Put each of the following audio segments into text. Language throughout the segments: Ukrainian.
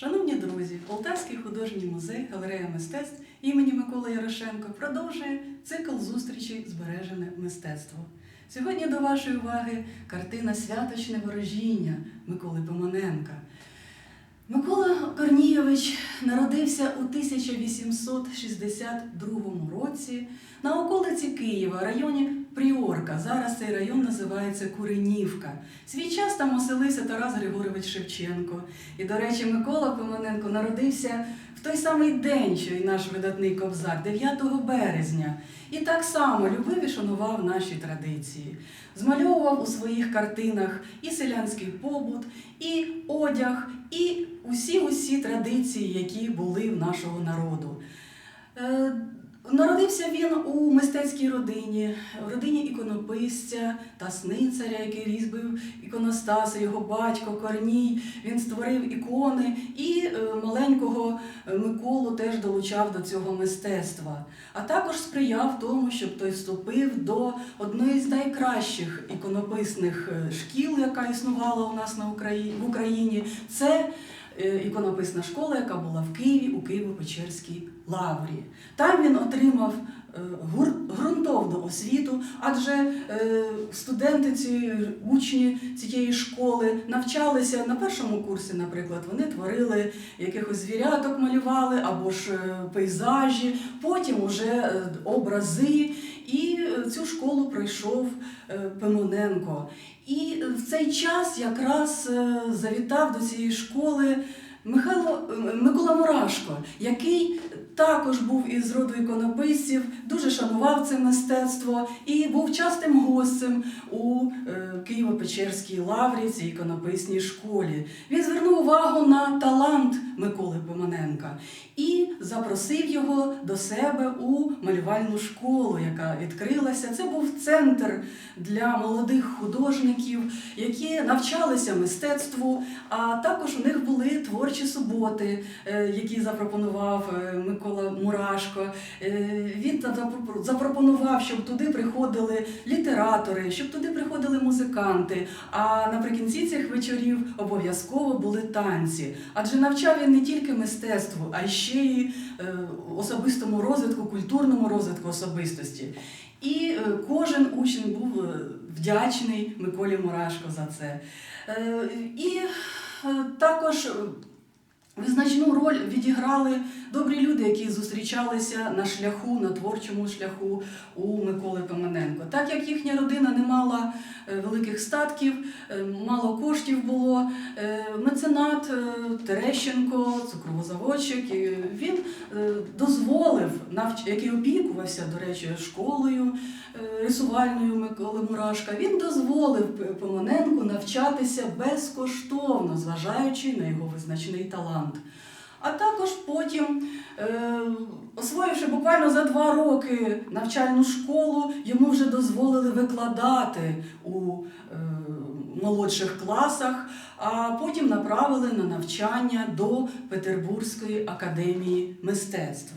Шановні друзі, Полтавський художній музей Галерея мистецтв імені Миколи Ярошенко продовжує цикл зустрічей Збережене мистецтво. Сьогодні до вашої уваги картина Святочне ворожіння Миколи Пимоненка. Микола Корнійович народився у 1862 році на околиці Києва, районі Пріорка. Зараз цей район називається Куренівка. Свій час там оселився Тарас Григорович Шевченко. І, до речі, Микола Пимоненко народився в той самий день, що і наш видатний кобзар, 9 березня. І так само любив і шанував наші традиції. Змальовував у своїх картинах і селянський побут, і одяг, і усі-усі традиції, які були в нашого народу. Народився він у мистецькій родині, в родині іконописця та сницаря, який різьбив іконостаси, його батько Корній. Він створив ікони і е, маленького е, Миколу теж долучав до цього мистецтва. А також сприяв тому, щоб той вступив до одної з найкращих іконописних е, шкіл, яка існувала у нас на Україні в Україні. Це іконописна школа, яка була в Києві у Києво-Печерській лаврі. Там він отримав е, ґрунтовну освіту, адже е, студенти ці учні цієї школи навчалися на першому курсі, наприклад, вони творили якихось звіряток, малювали або ж е, пейзажі, потім уже е, образи. І е, цю школу пройшов е, Пимоненко. І в цей час якраз е, завітав до цієї школи Михайло е, Микола Мурашко, який також був із роду іконописців, дуже шанував це мистецтво і був частим гостем у е, Києво-Печерській лаврі, цій іконописній школі. Він звернув увагу на талант Миколи Пимоненка і запросив його до себе у малювальну школу, яка відкрилася. Це був центр для молодих художників, які навчалися мистецтву, а також у них були творчі суботи, е, які запропонував е, Микола Мурашко. Е, Він запропонував, щоб туди приходили літератори, щоб туди приходили музиканти. А наприкінці цих вечорів обов'язково були танці. Адже навчав він не тільки мистецтву, а ще й е, особистому розвитку, культурному розвитку особистості. І е, кожен учень був вдячний Миколі Мурашко за це. І також е, визначну роль відіграли добрі люди, які зустрічалися на шляху, на творчому шляху у Миколи Пимененко. Так як їхня родина не мала е, великих статків, е, мало коштів було, меценат е, Терещенко, цукровозаводчик, він е, дозволив, який опікувався, до речі, школою е, рисувальною Миколи Мурашка, він дозволив Помоненку навчатися безкоштовно, зважаючи на його визначний талант. А також потім, е, освоївши буквально за два роки навчальну школу, йому вже дозволили викладати у е, молодших класах, а потім направили на навчання до Петербурзької академії мистецтв.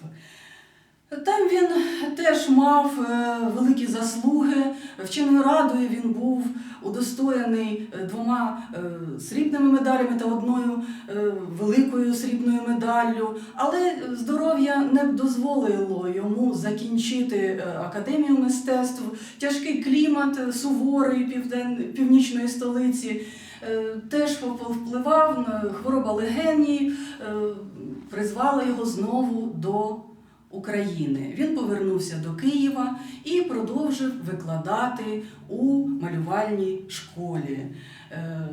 Там він теж мав е, великі заслуги. Вченою радою він був удостоєний е, двома е, срібними медалями та одною великою срібною медаллю. Але здоров'я не дозволило йому закінчити академію мистецтв. Тяжкий клімат суворий півден... північної столиці теж впливав на хвороба легені, призвала його знову до України. Він повернувся до Києва і продовжив викладати у малювальній школі. Е,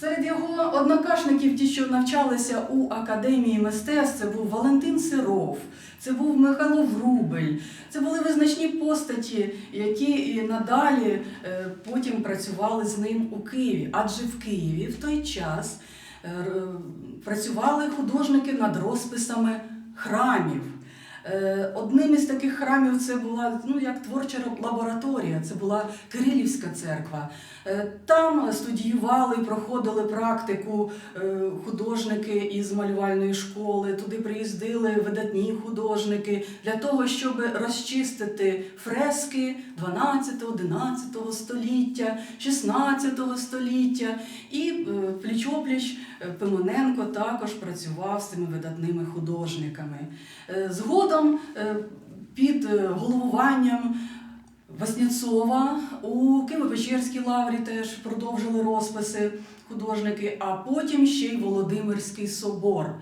Серед його однокашників, ті, що навчалися у академії мистецтв, це був Валентин Сиров, це був Михайло Врубель, це були визначні постаті, які і надалі е, потім працювали з ним у Києві. Адже в Києві в той час е, працювали художники над розписами храмів. Е, Одним із таких храмів це була ну, як творча лабораторія, це була Кирилівська церква. Е, Там студіювали, проходили практику е, художники із малювальної школи. Туди приїздили видатні художники для того, щоб розчистити фрески 12-11 століття, 16 століття. І пліч-опліч Пимоненко також працював з цими видатними художниками. Е, Згодом е, під е, головуванням Васнєцова у Києво-Печерській лаврі теж продовжили розписи художники, а потім ще й Володимирський собор.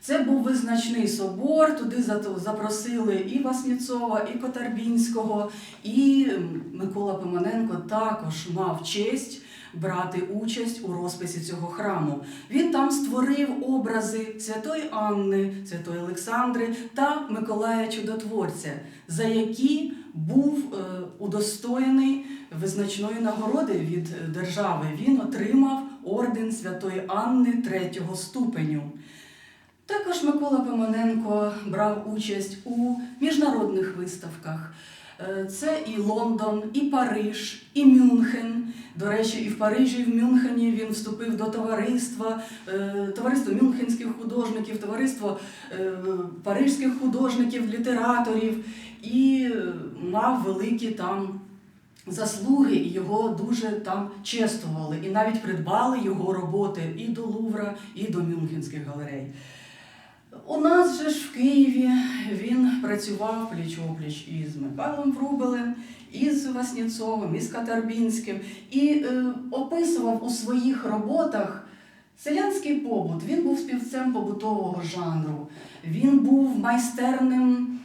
Це був визначний собор, туди запросили і Васнєцова, і Котарбінського, і Микола Пимоненко також мав честь брати участь у розписі цього храму. Він там створив образи Святої Анни, Святої Олександри та Миколая Чудотворця, за які був е, удостоєний визначної нагороди від е, держави. Він отримав орден Святої Анни третього ступеню. Також Микола Пимоненко брав участь у міжнародних виставках. Е, Це і Лондон, і Париж, і Мюнхен. До речі, і в Парижі, і в Мюнхені він вступив до товариства, е, товариство мюнхенських художників, товариство е, парижських художників, літераторів і мав великі там заслуги, і його дуже там чествували, і навіть придбали його роботи і до Лувра, і до Мюнхенських галерей. У нас же ж в Києві він працював пліч-опліч із Михайлом Врубелем, із Васнєцовим, із Катарбінським і е, описував у своїх роботах селянський побут. Він був співцем побутового жанру, він був майстерним,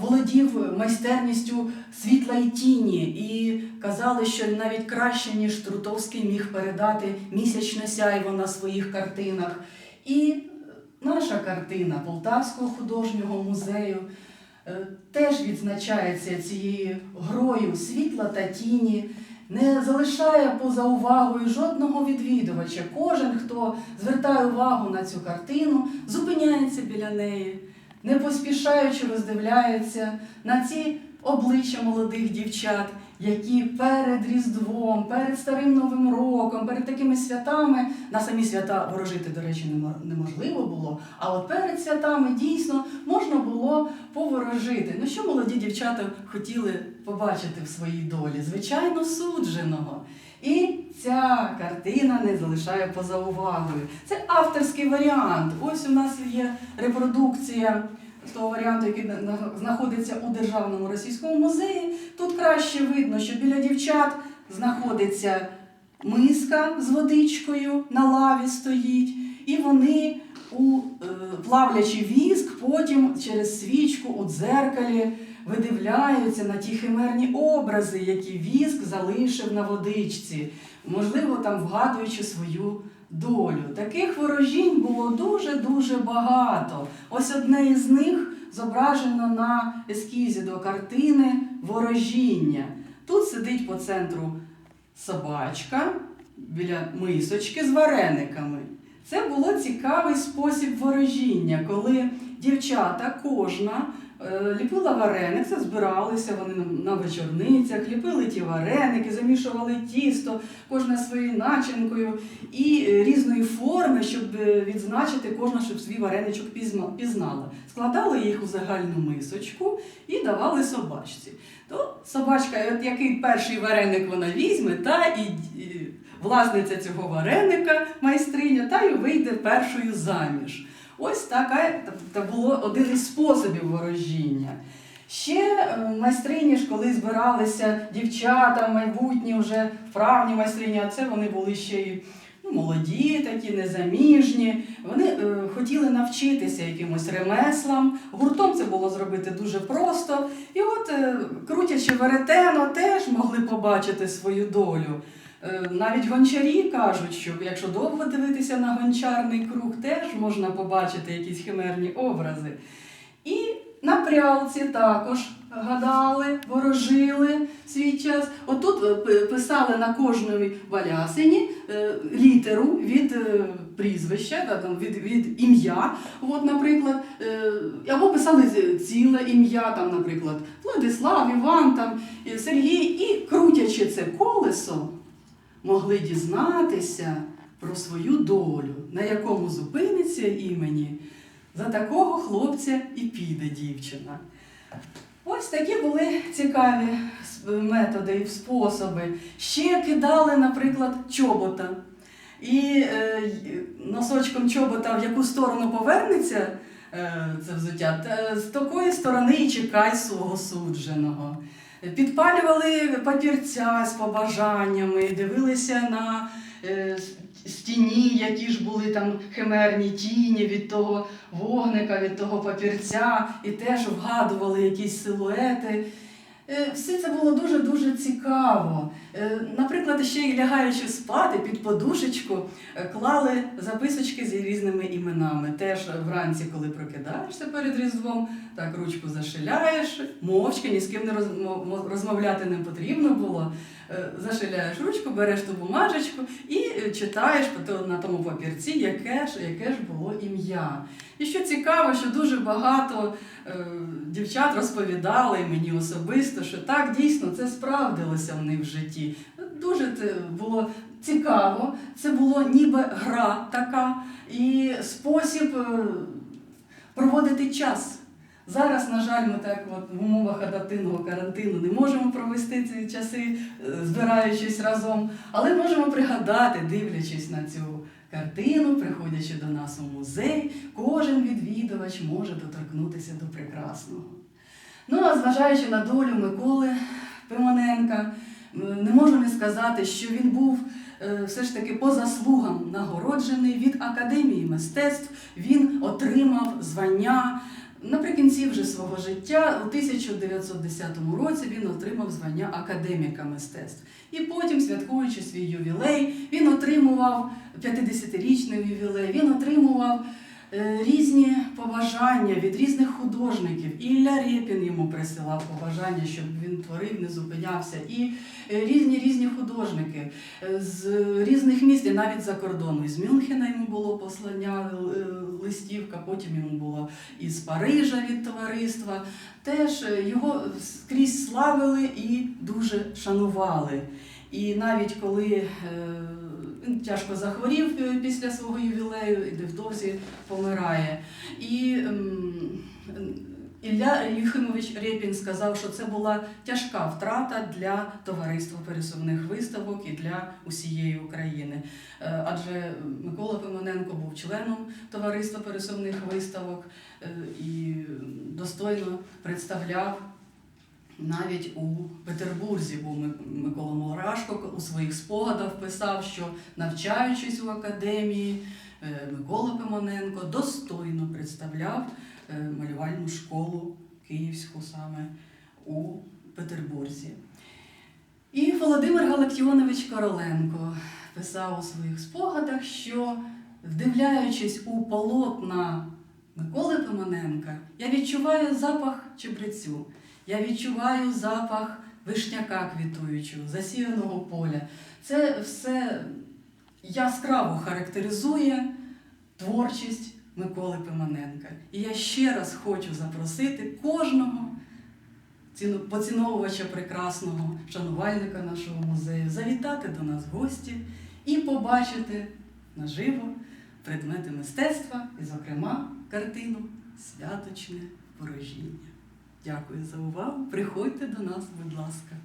володів майстерністю світла і тіні. І казали, що навіть краще, ніж Трутовський міг передати місячне сяйво на своїх картинах. І Наша картина Полтавського художнього музею е, теж відзначається цією грою світла та тіні, не залишає поза увагою жодного відвідувача. Кожен, хто звертає увагу на цю картину, зупиняється біля неї, не поспішаючи роздивляється на ці обличчя молодих дівчат, які перед Різдвом, перед Старим Новим роком, перед такими святами, на самі свята ворожити, до речі, немо- неможливо було. А от перед святами дійсно можна було поворожити. Ну що молоді дівчата хотіли побачити в своїй долі? Звичайно, судженого. І ця картина не залишає поза увагою. Це авторський варіант. Ось у нас є репродукція того варіанту, який на- на- знаходиться у Державному російському музеї. Тут краще видно, що біля дівчат знаходиться миска з водичкою на лаві стоїть, і вони у е, плавлячий віск, потім через свічку у дзеркалі видивляються на ті химерні образи, які віск залишив на водичці, можливо, там вгадуючи свою долю. Таких ворожінь було дуже-дуже багато. Ось одне із них зображено на ескізі до картини Ворожіння. Тут сидить по центру собачка біля мисочки з варениками. Це було цікавий спосіб ворожіння, коли дівчата кожна ліпила вареник, це збиралися вони на- вечорницях, ліпили ті вареники, замішували тісто, кожна своєю начинкою і е, різної форми, щоб е, відзначити кожна, щоб свій вареничок пізнала. Складали їх у загальну мисочку і давали собачці. То собачка, от який перший вареник вона візьме, та і власниця цього вареника, майстриня, та й вийде першою заміж. Ось така та було один із способів ворожіння. Ще е, майстрині ж, коли збиралися дівчата, майбутні вже вправні майстрині, а це вони були ще й ну, молоді, такі незаміжні. Вони е, хотіли навчитися якимось ремеслам. Гуртом це було зробити дуже просто. І от, е, крутячи веретено, теж могли побачити свою долю. Е, Навіть гончарі кажуть, що якщо довго дивитися на гончарний круг, теж можна побачити якісь химерні образи. І на прялці також гадали, ворожили свій час. Отут е, писали на кожної балясині е, літеру від там, від, від ім'я, от, наприклад, або писали ціле ім'я, там, наприклад, Владислав, Іван, там, Сергій, і крутячи це колесо, могли дізнатися про свою долю, на якому зупиниться імені. За такого хлопця і піде дівчина. Ось такі були цікаві методи і способи. Ще кидали, наприклад, чобота. І е, носочком чобота в яку сторону повернеться е, це взуття, та з такої сторони і чекай свого судженого. Підпалювали папірця з побажаннями, дивилися на е, стіні, які ж були там химерні тіні від того вогника, від того папірця, і теж вгадували якісь силуети. Е, Все це було дуже-дуже цікаво. Е, Наприклад, ще й лягаючи спати під подушечку, е, клали записочки з різними іменами. Теж вранці, коли прокидаєшся перед Різдвом, так ручку зашиляєш, мовчки, ні з ким не розмо- розмовляти не потрібно було. Е, Зашиляєш ручку, береш ту бумажечку і е, читаєш на тому папірці, яке ж, яке ж було ім'я. І що цікаво, що дуже багато е, дівчат розповідали мені особисто, що так дійсно це справдилося в них в житті. Дуже було цікаво, це було ніби гра така і спосіб проводити час. Зараз, на жаль, ми так от в умовах адаптивного карантину не можемо провести ці часи, е, збираючись разом, але можемо пригадати, дивлячись на цю картину, приходячи до нас у музей, кожен відвідувач може доторкнутися до прекрасного. Ну, а зважаючи на долю Миколи Пимоненка, не можу не сказати, що він був е, все ж таки по заслугам нагороджений від Академії мистецтв. Він отримав звання. Наприкінці вже свого життя, у 1910 році, він отримав звання академіка мистецтв. І потім, святкуючи свій ювілей, він отримував 50-річний ювілей, він отримував різні побажання від різних художників. Ілля Рєпін йому присилав побажання, щоб він творив, не зупинявся. І е, різні різні художники е, з різних міст, і навіть за кордону. Із Мюнхена йому було послання е, листівка, потім йому було із Парижа від товариства. Теж е, його скрізь славили і дуже шанували. І навіть коли е, тяжко захворів е, після свого ювілею і невдовзі помирає. І ем, Ілля Юхимович Рєпін сказав, що це була тяжка втрата для товариства пересувних виставок і для усієї України. Е, Адже Микола Пимоненко був членом товариства пересувних виставок е, і достойно представляв навіть у Петербурзі був Микола Мурашко у своїх спогадах писав, що навчаючись у академії, е, Микола Пимоненко достойно представляв е, малювальну школу київську саме у Петербурзі. І Володимир Галактіонович Короленко писав у своїх спогадах, що вдивляючись у полотна Миколи Пимоненка, я відчуваю запах чебрецю, я відчуваю запах вишняка квітуючого, засіяного поля. Це все яскраво характеризує творчість Миколи Пимоненка. І я ще раз хочу запросити кожного поціновувача прекрасного, шанувальника нашого музею, завітати до нас в гості і побачити наживо предмети мистецтва, і, зокрема, картину Святочне порожіння. Дякую за увагу. Приходьте до нас, будь ласка.